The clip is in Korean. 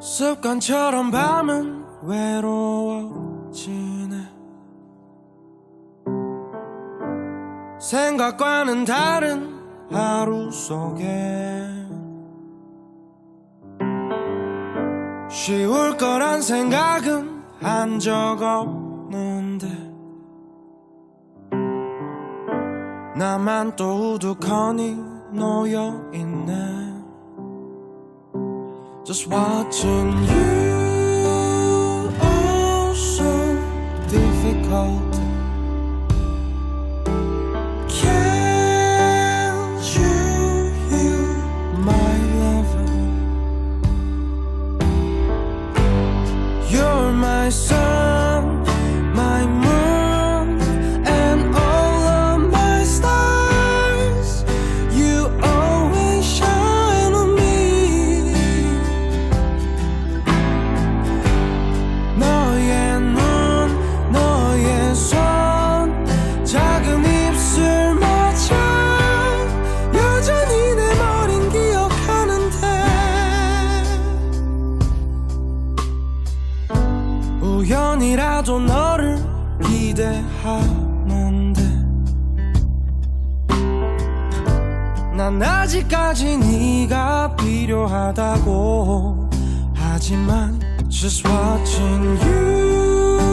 습관처럼 밤은 외로워지네. 생각과는 다른 하루 속에 쉬울 거란 생각은 한 적 없는데 나만 또 우두커니 놓여 있네 Just watching you oh so difficult. Can't you hear my lover? You're my sun, 우연이라도 너를 기대하는데 난 아직까지 네가 필요하다고 하지만 Just watching you